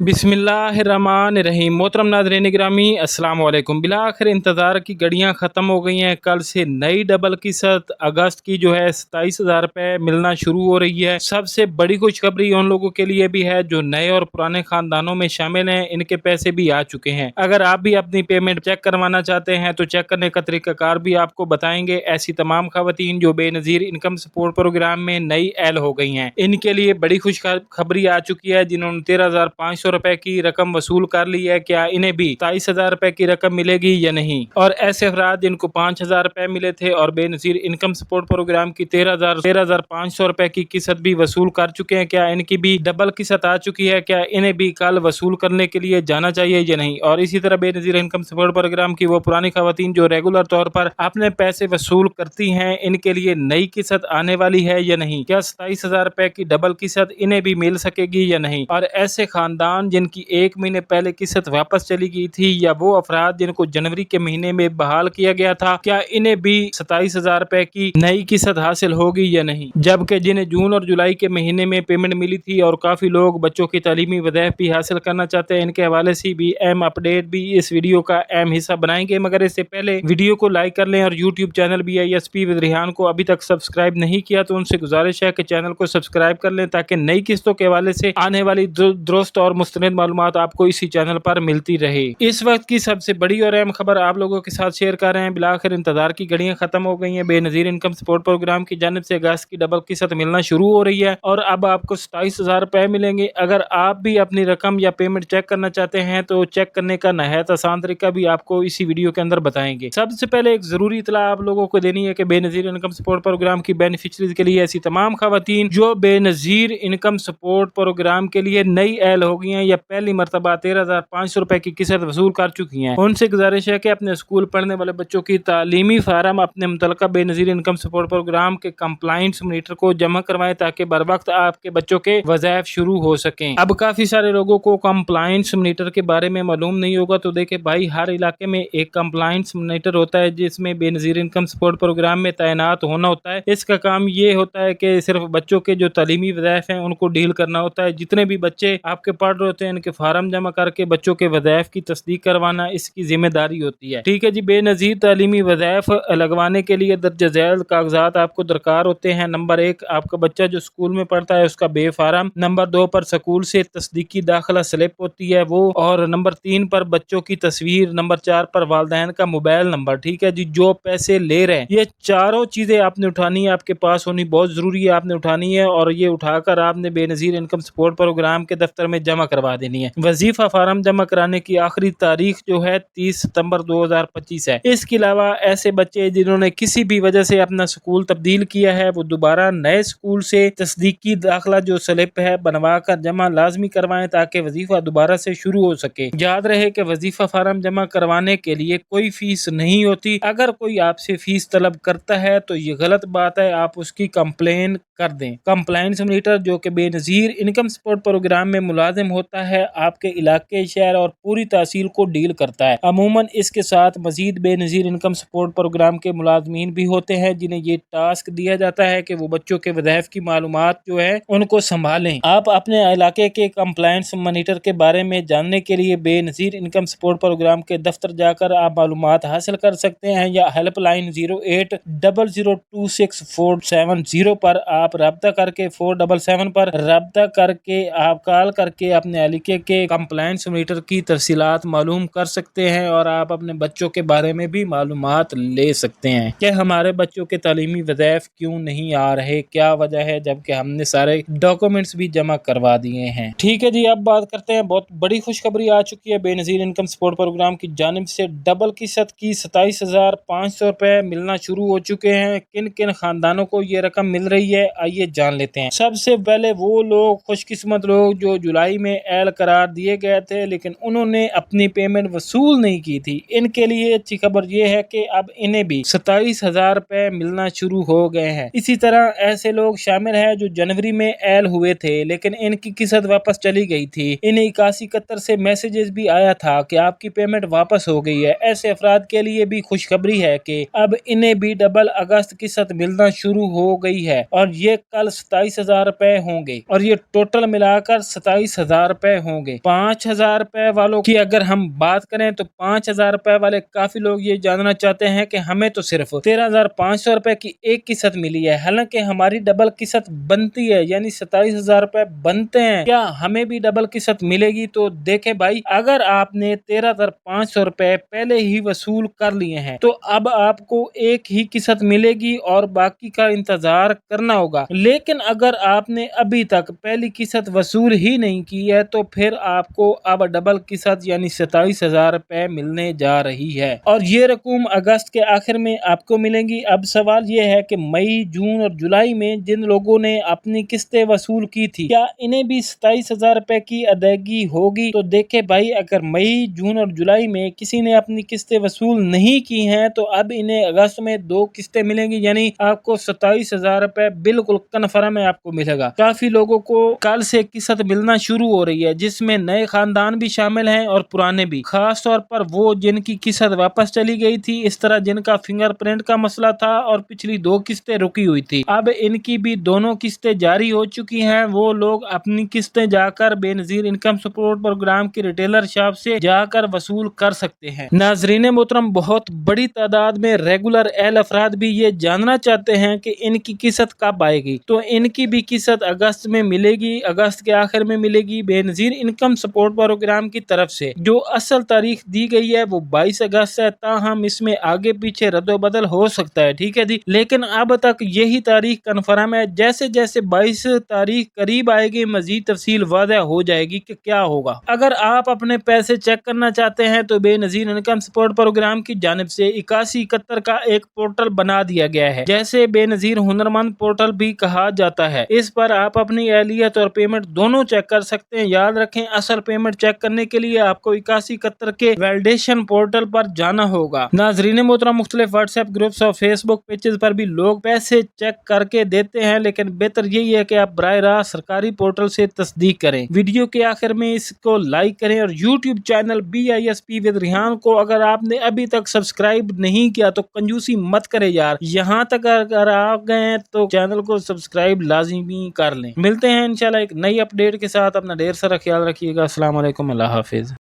بسم اللہ الرحمن الرحیم. محترم ناظرین گرامی، السلام علیکم. بلاخر انتظار کی گڑیاں ختم ہو گئی ہیں. کل سے نئی ڈبل کی ست اگست کی جو ہے ستائیس ہزار روپے ملنا شروع ہو رہی ہے. سب سے بڑی خوشخبری ان لوگوں کے لیے بھی ہے جو نئے اور پرانے خاندانوں میں شامل ہیں. ان کے پیسے بھی آ چکے ہیں. اگر آپ بھی اپنی پیمنٹ چیک کروانا چاہتے ہیں تو چیک کرنے کا طریقہ کار بھی آپ کو بتائیں گے. ایسی تمام خواتین جو بے نظیر انکم سپورٹ پروگرام میں نئی ایل ہو گئی ہیں. ان کے لیے بڑی خوش خبری آ چکی ہے جنہوں نے تیرہ ہزار پانچ سو روپے کی رقم وصول کر لی ہے، کیا انہیں بھی ستائیس ہزار روپے کی رقم ملے گی یا نہیں؟ اور ایسے افراد جن کو پانچ ہزار روپے ملے تھے اور بے نظیر انکم سپورٹ پروگرام کی تیرہ ہزار تیرہ ہزار پانچ سو روپے کی قسط بھی وصول کر چکے ہیں، کیا ان کی بھی ڈبل قسط آ چکی ہے؟ کیا انہیں بھی کل وصول کرنے کے لیے جانا چاہیے یا نہیں؟ اور اسی طرح بے نظیر انکم سپورٹ پروگرام کی وہ پرانی خواتین جو ریگولر طور پر اپنے پیسے وصول کرتی ہیں، ان کے لیے نئی قسط آنے والی ہے یا نہیں؟ کیا ستائیس ہزار روپے کی ڈبل قسط انہیں بھی مل سکے گی یا نہیں؟ اور ایسے خاندان جن کی ایک مہینے پہلے قسط واپس چلی گئی تھی یا وہ افراد جن کو جنوری کے مہینے میں بحال کیا گیا تھا، کیا انہیں بھی ستائیس ہزار روپے کی نئی قسط حاصل ہوگی یا نہیں؟ جبکہ جنہیں جون اور جولائی کے مہینے میں پیمنٹ ملی تھی اور کافی لوگ بچوں کی تعلیمی وظائف بھی حاصل کرنا چاہتے ہیں، ان کے حوالے سے بھی اہم اپڈیٹ بھی اس ویڈیو کا اہم حصہ بنائیں گے۔ مگر اس سے پہلے ویڈیو کو لائک کر لیں اور YouTube channel B I S P Rehan کو ابھی تک سبسکرائب نہیں کیا تو ان سے گزارش ہے کہ چینل کو سبسکرائب کر لیں تاکہ نئی قسطوں کے حوالے سے آنے والی درست اور مستند معلومات آپ کو اسی چینل پر ملتی رہے۔ اس وقت کی سب سے بڑی اور اہم خبر آپ لوگوں کے ساتھ شیئر کر رہے ہیں۔ بلاخر انتظار کی گھڑیاں ختم ہو گئی ہیں۔ بے نظیر انکم سپورٹ پروگرام کی جانب سے گیس کی ڈبل قسط ملنا شروع ہو رہی ہے اور اب آپ کو ستائیس ہزار روپے ملیں گے۔ اگر آپ بھی اپنی رقم یا پیمنٹ چیک کرنا چاہتے ہیں تو چیک کرنے کا نہایت آسان طریقہ بھی آپ کو اسی ویڈیو کے اندر بتائیں گے۔ سب سے پہلے ایک ضروری اطلاع آپ لوگوں کو دینی ہے کہ Benazir income support programme کی بینیفیشریز کے لیے ایسی تمام خواتین جو بے نظیر انکم سپورٹ پروگرام کے لیے نئی ایل ہو گئی ہیں یا پہلی مرتبہ تیرہ ہزار پانچ سو روپے کی قسط وصول کر چکی ہیں۔ ان سے گزارش ہے کہ اپنے اسکول پڑھنے والے بچوں کی تعلیمی فارم اپنے متعلقہ بے نظیر انکم سپورٹ پروگرام کے کمپلائنٹس مینیٹر کو جمع کروائیں تاکہ بر وقت آپ کے بچوں کے وظائف شروع ہو سکیں۔ اب کافی سارے لوگوں کو کمپلائنٹس مینیٹر کے بارے میں معلوم نہیں ہوگا تو دیکھیں بھائی، ہر علاقے میں ایک کمپلائنٹس مینیٹر ہوتا ہے جس میں بے نظیر انکم سپورٹ پروگرام میں تعینات ہونا ہوتا ہے۔ اس کا کام یہ ہوتا ہے کہ صرف بچوں کے جو تعلیمی وظائف ہیں ان کو ڈیل کرنا ہوتا ہے۔ جتنے بھی بچے آپ کے پڑھ ہوتے ہیں، ان کے فارم جمع کر کے بچوں کے وظائف کی تصدیق کروانا اس کی ذمہ داری ہوتی ہے۔ ٹھیک ہے جی بے نظیر تعلیمی وظائف لگوانے کے لیے درج ذیل کاغذات آپ کو درکار ہوتے ہیں۔ نمبر ایک، آپ کا بچہ جو اسکول میں پڑھتا ہے، اس کا بے فارم۔ نمبر دو، پر سکول سے تصدیقی داخلہ سلپ ہوتی ہے وہ۔ اور نمبر تین، پر بچوں کی تصویر۔ نمبر چار، پر والدین کا موبائل نمبر۔ ٹھیک ہے جی جو پیسے لے رہے ہیں۔ یہ چاروں چیزیں آپ نے اٹھانی ہے آپ کے پاس ہونی بہت ضروری ہے، آپ نے اٹھانی ہے اور یہ اٹھا کر آپ نے بے نظیر انکم سپورٹ پروگرام کے دفتر میں جمع کروا دینی ہے۔ وظیفہ فارم جمع کرانے کی آخری تاریخ جو ہے تیس ستمبر دو ہزار پچیس ہے۔ اس کے علاوہ ایسے بچے جنہوں نے کسی بھی وجہ سے اپنا سکول تبدیل کیا ہے، وہ دوبارہ نئے سکول سے تصدیقی داخلہ جو سلپ ہے بنوا کر جمع لازمی کروائیں تاکہ وظیفہ دوبارہ سے شروع ہو سکے۔ یاد رہے کہ وظیفہ فارم جمع کروانے کے لیے کوئی فیس نہیں ہوتی۔ اگر کوئی آپ سے فیس طلب کرتا ہے تو یہ غلط بات ہے، آپ اس کی کمپلین کر دیں۔ کمپلائنس مینیٹر جو کہ Benazir income support programme میں ملازم ہوتا ہے، آپ کے علاقے، شہر اور پوری تحصیل کو ڈیل کرتا ہے۔ عموماً اس کے ساتھ مزید بے نظیر انکم سپورٹ پروگرام کے ملازمین بھی ہوتے ہیں، جنہیں یہ ٹاسک دیا جاتا ہے کہ وہ بچوں کے وظائف کی معلومات جو ہے ان کو سنبھالیں۔ آپ اپنے علاقے کے کمپلائنس مانیٹر کے بارے میں جاننے کے لیے بے نظیر انکم سپورٹ پروگرام کے دفتر جا کر آپ معلومات حاصل کر سکتے ہیں یا help line zero eight double zero two six four seven zero پر آپ رابطہ کر کے، فور ڈبل سیون پر رابطہ کر کے، آپ کال کر کے اپنے علاقے کے کمپلائنس مانیٹر کی تفصیلات معلوم کر سکتے ہیں اور آپ اپنے بچوں کے بارے میں بھی معلومات لے سکتے ہیں۔ کہ ہمارے بچوں کے تعلیمی وظائف کیوں نہیں آ رہے؟ کیا وجہ ہے؟ جبکہ ہم نے سارے ڈاکومنٹس بھی جمع کروا دیے ہیں۔ ٹھیک ہے جی اب بات کرتے ہیں۔ بہت بڑی خوشخبری آ چکی ہے۔ بے نظیر انکم سپورٹ پروگرام کی جانب سے ڈبل قسط کی ستائیس ہزار پانچ سو روپے ملنا شروع ہو چکے ہیں۔ کن کن خاندانوں کو یہ رقم مل رہی ہے؟ آئیے جان لیتے ہیں۔ سب سے پہلے وہ لوگ خوش قسمت لوگ جو جولائی میں ایل قرار دیے گئے تھے، لیکن انہوں نے اپنی پیمنٹ وصول نہیں کی تھی۔ ان کے لیے اچھی خبر یہ ہے کہ اب انہیں بھی ستائیس ہزار روپے ملنا شروع ہو گئے ہیں۔ اسی طرح ایسے لوگ شامل ہیں جو جنوری میں ایل ہوئے تھے، لیکن ان کی قسط واپس چلی گئی تھی۔ انہیں اکاسی قطر سے میسیجز بھی آیا تھا کہ آپ کی پیمنٹ واپس ہو گئی ہے۔ ایسے افراد کے لیے بھی خوشخبری ہے کہ اب انہیں بھی ڈبل اگست قسط ملنا شروع ہو گئی ہے اور یہ کل ستائیس ہزار روپے ہوں گے۔ اور یہ ٹوٹل ملا کر ستائیس ہزار ہزار روپے ہوں گے۔ پانچ ہزار روپے والوں کی اگر ہم بات کریں تو پانچ ہزار روپے والے کافی لوگ یہ جاننا چاہتے ہیں کہ ہمیں تو صرف تیرہ ہزار پانچ سو روپے کی ایک قسط ملی ہے۔ حالانکہ ہماری ڈبل قسط بنتی ہے یعنی ستائیس ہزار روپے بنتے ہیں۔ کیا ہمیں بھی ڈبل قسط ملے گی؟ تو دیکھیں بھائی، اگر آپ نے تیرہ ہزار پانچ سو روپے پہلے ہی وصول کر لیے ہیں، تو اب آپ کو ایک ہی قسط ملے گی اور باقی کا انتظار کرنا ہوگا۔ لیکن اگر آپ نے ابھی تک پہلی قسط وصول ہی نہیں کی ہے تو پھر آپ کو اب ڈبل قسط یعنی ستائیس ہزار روپے ملنے جا رہی ہے۔ اور یہ رقم اگست کے آخر میں آپ کو ملیں گی۔ اب سوال یہ ہے کہ مئی، جون اور جولائی میں جن لوگوں نے اپنی قسطیں وصول کی تھی، کیا انہیں بھی ستائیس ہزار روپے کی ادائیگی ہوگی؟ تو دیکھیں بھائی، اگر مئی، جون اور جولائی میں کسی نے اپنی قسطیں وصول نہیں کی ہیں، تو اب انہیں اگست میں دو قسطیں ملیں گی۔ یعنی آپ کو ستائیس ہزار روپے بالکل کنفرم ہے آپ کو ملے گا۔ کافی لوگوں کو کل سے قسط ملنا شروع ہو رہی ہے، جس میں نئے خاندان بھی شامل ہیں اور پرانے بھی۔ خاص طور پر وہ جن کی قسط واپس چلی گئی تھی، اس طرح جن کا فنگر پرنٹ کا مسئلہ تھا اور پچھلی دو قسطیں رکی ہوئی تھی اب ان کی بھی دونوں قسطیں جاری ہو چکی ہیں۔ وہ لوگ اپنی قسطیں جا کر Benazir income support programme کی ریٹیلر شاپ سے جا کر وصول کر سکتے ہیں۔ ناظرین محترم، بہت بڑی تعداد میں ریگولر اہل افراد بھی یہ جاننا چاہتے ہیں کہ ان کی قسط کب آئے گی۔ تو ان کی بھی قسط اگست میں ملے گی، اگست کے آخر میں ملے گی بے نظیر انکم سپورٹ پروگرام کی طرف سے جو اصل تاریخ دی گئی ہے، وہ بائیس اگست ہے۔ تاہم، اس میں آگے پیچھے رد و بدل ہو سکتا ہے، ٹھیک ہے جی؟ لیکن اب تک یہی تاریخ کنفرم ہے۔ جیسے جیسے بائیس تاریخ قریب آئے گی، مزید تفصیل واضح ہو جائے گی کہ کیا ہوگا۔ اگر آپ اپنے پیسے چیک کرنا چاہتے ہیں، تو بے نظیر انکم سپورٹ پروگرام کی جانب سے اکاسی اکہتر کا ایک پورٹل بنا دیا گیا ہے۔ جیسے بے نظیر ہنرمند پورٹل بھی کہا جاتا ہے۔ اس پر آپ اپنی اہلیت اور پیمنٹ دونوں چیک کر سکتے ہیں ہیں یاد رکھیں۔ اصل پیمنٹ چیک کرنے کے لیے آپ کو اکاسی اکہتر کے ویلڈیشن پورٹل پر جانا ہوگا۔ ناظرین محترم، مختلف واٹس ایپ گروپس اور فیس بک پیجز پر بھی لوگ پیسے چیک کر کے دیتے ہیں، لیکن بہتر یہی ہے کہ آپ براہ راست سرکاری پورٹل سے تصدیق کریں۔ ویڈیو کے آخر میں اس کو لائک کریں اور YouTube channel B I S P with Rehan کو اگر آپ نے ابھی تک سبسکرائب نہیں کیا تو کنجوسی مت کرے یار۔ یہاں تک اگر آپ گئے ہیں تو چینل کو سبسکرائب لازمی کر لیں۔ ملتے ہیں انشاءاللہ ایک نئی اپڈیٹ کے ساتھ۔ اپنا ڈیر سارا خیال رکھیے گا السلام علیکم اللہ حافظ